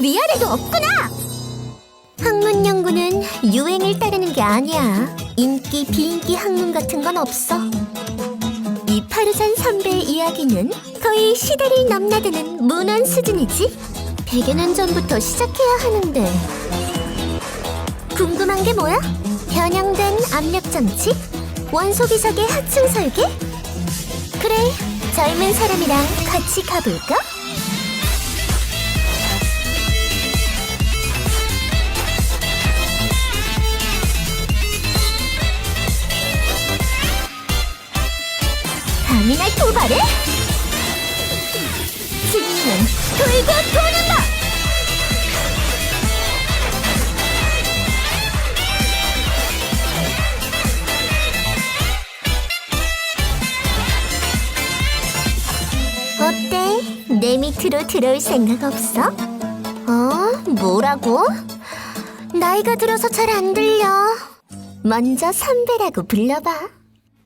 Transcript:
위아래도 없구나. 학문 연구는 유행을 따르는 게 아니야. 인기 비인기 학문 같은 건 없어. 이 파르산 선배의 이야기는 거의 시대를 넘나드는 문헌 수준이지. 100여 년 전부터 시작해야 하는데 궁금한 게 뭐야? 변형된 압력 장치? 원소 기석의 하층 설계? 그래, 젊은 사람이랑 같이 가볼까? 감히 날 도발해? 진리는 돌고 도는 법! 어때? 내 밑으로 들어올 생각 없어? 어? 뭐라고? 나이가 들어서 잘 안 들려. 먼저 선배라고 불러봐.